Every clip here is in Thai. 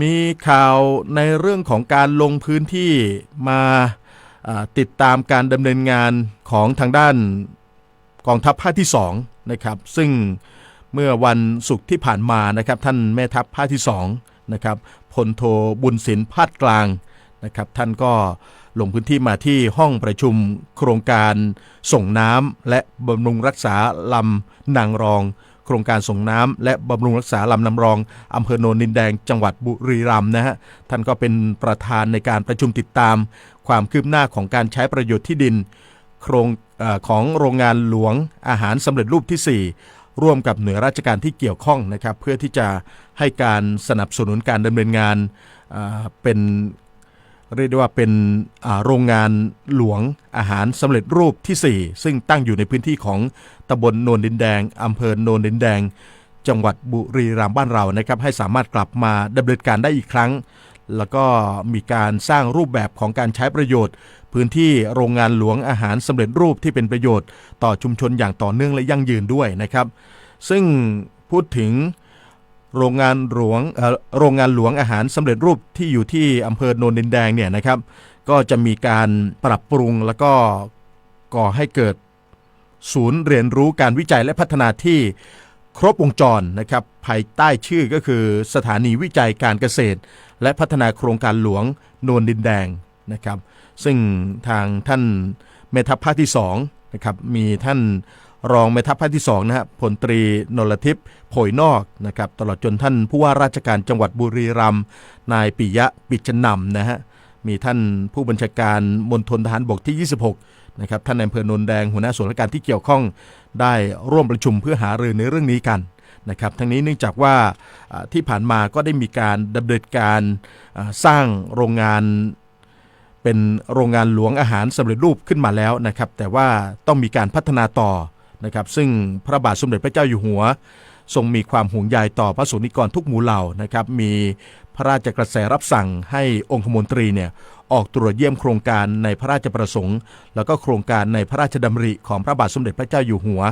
มีข่าวในเรื่องของการลงพื้นที่มาติดตามการดำเนินงานของทางด้านกองทัพภาคที่2นะครับซึ่งเมื่อวันศุกร์ที่ผ่านมานะครับท่านแม่ทัพภาคที่2นะครับพลโทบุญสินพาดกลางนะครับท่านก็ลงพื้นที่มาที่ห้องประชุมโครงการส่งน้ำและบำรุงรักษาลำนางรอง โครงการส่งน้ำและบำรุงรักษาลำน้ำรองอำเภอโนนดินแดงจังหวัดบุรีรัมย์นะฮะท่านก็เป็นประธานในการประชุมติดตาม ความคืบหน้าของการใช้ประโยชน์ที่ดิน โครงอของโรงงานหลวงอาหารสำเร็จรูปที่ 4ร่วมกับหน่วยราชการที่เกี่ยวข้องนะครับ เพื่อที่จะให้การสนับสนุนการดำเนินงานเป็น เรียกได้ว่าเป็นโรงงานหลวงอาหารสำเร็จรูปที่ 4 ซึ่งตั้งอยู่ในพื้นที่ของตำบลโนนดินแดงอำเภอโนนดินแดง จังหวัดบุรีรัมย์บ้านเรานะครับ ให้สามารถกลับมาดำเนินการได้อีกครั้ง แล้วก็มีการสร้างรูปแบบของการใช้ประโยชน์ พื้นที่โรงงานหลวงอาหารสำเร็จรูปที่เป็นประโยชน์ ต่อชุมชนอย่างต่อเนื่องและยั่งยืนด้วยนะครับ ซึ่งพูดถึง โรงงานหลวงโรงงานหลวงอาหารสำเร็จรูปที่อยู่ที่อำเภอโนนดินแดงเนี่ยนะครับ ก็จะมีการปรับปรุงแล้วก็ก่อให้เกิดศูนย์เรียนรู้การวิจัยและพัฒนาที่ครบวงจรนะครับภายใต้ชื่อก็คือสถานีวิจัยการเกษตร และพัฒนาโครงการหลวงโนนดินแดงนะครับ ซึ่งทางท่านแม่ทัพภาคที่2นะครับมีท่าน รองแม่ทัพภาคที่2นะฮะพลตรีนรทิพย์โผยนอกนะครับตลอดจนท่านผู้ว่าราชการจังหวัดบุรีรัมย์นายปิยะปิจนำนะฮะมีท่านผู้บัญชาการมณฑลทหารบกที่ 26นะครับท่านอำเภอโนนแดงหัวหน้าส่วนราชการที่เกี่ยวข้องได้ร่วมประชุมเพื่อหารือในเรื่องนี้กันนะครับทั้งนี้เนื่องจากว่าที่ผ่านมาก็ได้มีการดำเนินการสร้างโรงงานเป็นโรงงานหลวงอาหารสำเร็จรูปขึ้นมาแล้วนะครับแต่ว่าต้องมีการพัฒนาต่อ นะครับซึ่งพระบาทสมเด็จพระเจ้าอยู่หัว ทรงมีความห่วงใยต่อพระสงนิกรทุกหมู่เหล่านะครับมีพระราชกระแสรับสั่งให้องคมนตรีเนี่ยออกตรวจเยี่ยมโครงการในพระราชประสงค์ แล้วก็โครงการในพระราชดำริของพระบาทสมเด็จพระเจ้าอยู่หัว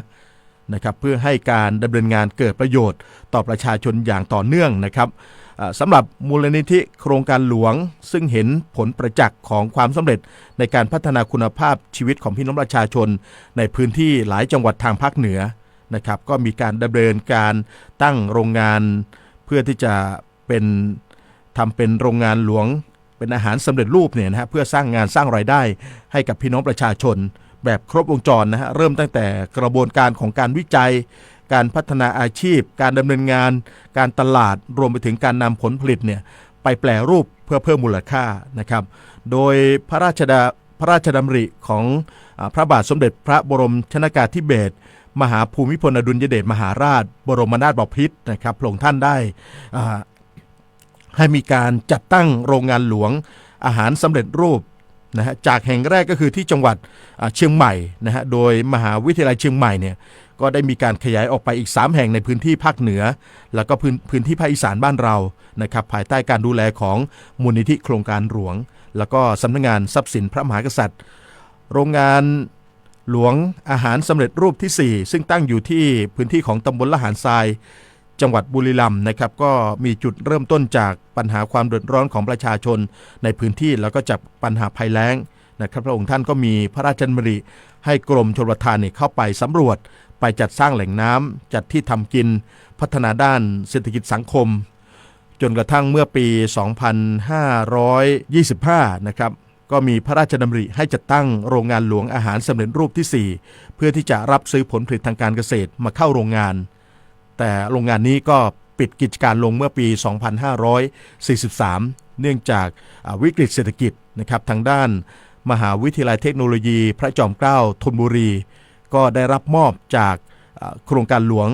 นะครับเพื่อให้การดำเนินงานเกิดประโยชน์ต่อประชาชนอย่างต่อเนื่องนะครับ สำหรับมูลนิธิโครงการหลวง ซึ่งเห็นผลประจักษ์ของความสำเร็จในการพัฒนาคุณภาพชีวิตของพี่น้องประชาชน ในพื้นที่หลายจังหวัดทางภาคเหนือนะครับก็มีการดำเนินการตั้งโรงงาน เพื่อที่จะเป็นทำเป็นโรงงานหลวง เป็นอาหารสำเร็จรูปเนี่ยนะฮะเพื่อสร้างงานสร้างรายได้ให้กับพี่น้องประชาชน แบบครบวงจรนะฮะเริ่มตั้งแต่กระบวนการของการวิจัย การพัฒนาอาชีพ การดำเนินงาน การตลาดรวมไปถึงการนำผลผลิตเนี่ยไปแปลรูปเพื่อเพิ่มมูลค่านะครับ โดยพระราชดาพระราชดำริของพระบาทสมเด็จพระบรมชนากาธิเบศรมหาภูมิพลอดุลยเดชมหาราช บรมนาถบพิตรนะครับพระองค์ท่านได้ให้มีการจัดตั้งโรงงานหลวงอาหารสำเร็จรูปนะฮะจากแห่งแรกก็คือที่จังหวัดเชียงใหม่นะฮะโดยมหาวิทยาลัยเชียงใหม่เนี่ย ก็ได้มีการขยายออกไปอีก 3 แห่งในพื้นที่ภาคเหนือ แล้วก็พื้นพื้นที่ภาคอีสานบ้านเรานะครับภายใต้การดูแลของมูลนิธิโครงการหลวง แล้วก็สำนักงานทรัพย์สินพระมหากษัตริย์ โรงงานหลวงอาหารสำเร็จรูปทีสี่ 4 ซึ่งตั้งอยู่ที่พื้นที่ของตำบลละหารทราย จังหวัดบุรีรัมย์นะครับก็มีจุดเริ่มต้นจากปัญหาความเดือดร้อนของประชาชนในพื้นที่แล้วก็จากปัญหาภัยแล้ง นะครับพระองค์ท่านก็มีพระราชดำริให้กรมชลประทานเนี่ยเข้าไปสำรวจ ไปจัดสร้างแหล่งน้ำจัดที่ทำกิน พัฒนาด้านเศรษฐกิจสังคม จนกระทั่งเมื่อปี 2525 นะครับก็มีพระราชดำริให้จัดตั้งโรงงานหลวงอาหารสำเร็จรูปที่ 4 เพื่อที่จะรับซื้อผลผลิตทางการเกษตรมาเข้าโรงงาน แต่โรงงานนี้ก็ปิดกิจการลงเมื่อปี 2543 เนื่องจากวิกฤตเศรษฐกิจนะครับทางด้าน มหาวิทยาลัยเทคโนโลยี พระจอมเกล้าธนบุรี ก็ได้รับมอบจากโครงการหลวง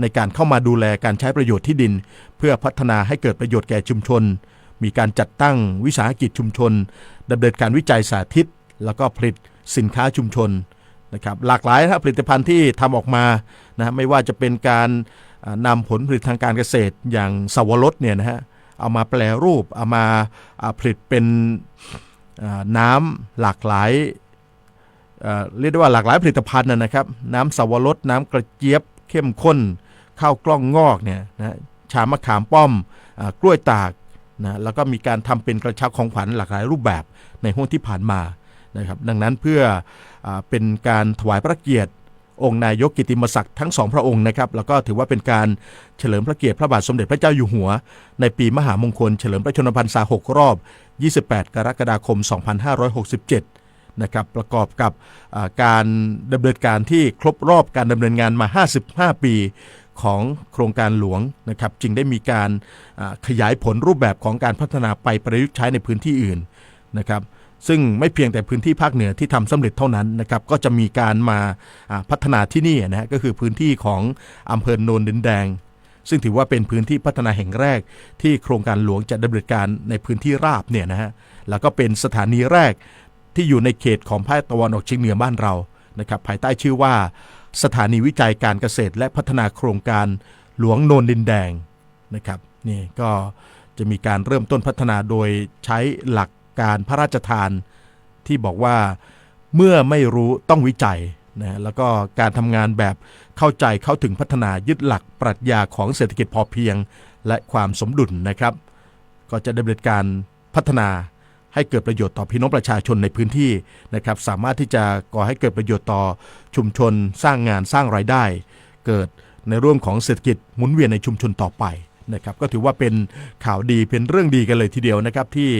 ในการเข้ามาดูแลการใช้ประโยชน์ที่ดิน เพื่อพัฒนาให้เกิดประโยชน์แก่ชุมชน มีการจัดตั้งวิสาหกิจชุมชนดำเนินการวิจัยสาธิต แล้วก็ผลิตสินค้าชุมชนนะครับหลากหลายนะผลิตภัณฑ์ที่ทำออกมานะไม่ว่าจะเป็นการอ่านำผลผลิตทางการเกษตรอย่างสวรสเนี่ยนะฮะเอามาแปลรูปเอามาผลิตเป็น น้ำหลากหลายเเรียกได้ว่าหลากหลายผลิตภัณฑ์นะครับ น้ำสวรสน้ำกระเจี๊ยบเข้มข้นข้าวกล้องงอกเนี่ยนะชามะขามป้อมอกล้วยตากนะแล้วก็มีการทำเป็นกระชับของขวัญหลากหลายรูปแบบในห้วงที่ผ่านมานะครับดังนั้นเพื่ออเป็นการถวายพระเกียรติ องค์นายกกิติมศักดิ์ทั้งสองพระองค์นะครับแล้วก็ถือว่าเป็นการเฉลิมพระเกียรติพระบาทสมเด็จพระเจ้าอยู่หัว ในปีมหามงคล เฉลิมพระชนมพรรษา 6 รอบ 28 กรกฎาคม 2567 นะครับประกอบกับการดำเนินการที่ครบรอบการดำเนินงานมา 55 ปีของโครงการหลวงนะครับจึงได้มีการขยายผลรูปแบบของการพัฒนาไปประยุกต์ใช้ในพื้นที่อื่นนะครับ ซึ่งไม่เพียงแต่พื้นที่ภาคเหนือที่ทำสำเร็จเท่านั้นนะครับก็จะมีการมาพัฒนาที่นี่นะฮะก็คือพื้นที่ของอำเภอโนนดินแดง ซึ่งถือว่าเป็นพื้นที่พัฒนาแห่งแรก ที่โครงการหลวงจะดำเนินการในพื้นที่ราบเนี่ยนะฮะแล้วก็เป็นสถานีแรกที่อยู่ในเขตของภาคตะวันออกเฉียงเหนือบ้านเรานะครับภายใต้ชื่อว่า สถานีวิจัยการเกษตร และพัฒนาโครงการหลวงโนนดินแดงนะครับนี่ก็จะมีการเริ่มต้นพัฒนาโดยใช้หลัก การพระราชทานที่บอกว่าเมื่อไม่รู้ต้องวิจัยนะแล้วก็การทำงานแบบเข้าใจเข้าถึงพัฒนายึดหลักปรัชญาของเศรษฐกิจพอเพียง และความสมดุลนะครับ ก็จะดำเนินการพัฒนาให้เกิดประโยชน์ต่อพี่น้องประชาชนในพื้นที่นะครับ สามารถที่จะก่อให้เกิดประโยชน์ต่อชุมชน สร้างงานสร้างรายได้ เกิดในเรื่องของเศรษฐกิจหมุนเวียนในชุมชนต่อไป นะครับก็ถือว่าเป็นข่าวดีเป็นเรื่องดีกันเลยทีเดียวนะครับที่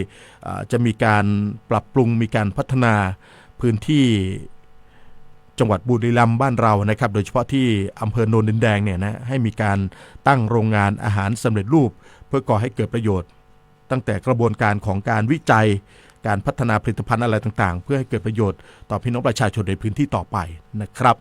จะมีการปรับปรุงมีการพัฒนาพื้นที่จังหวัดบุรีรัมย์บ้านเรานะครับ โดยเฉพาะที่อำเภอโนนดินแดงเนี่ยนะให้มีการตั้งโรงงานอาหารสำเร็จรูป เพื่อก่อให้เกิดประโยชน์ ตั้งแต่กระบวนการของการวิจัย การพัฒนาผลิตภัณฑ์อะไรต่างๆ เพื่อให้เกิดประโยชน์ต่อพี่น้องประชาชนในพื้นที่ต่อไปนะครับ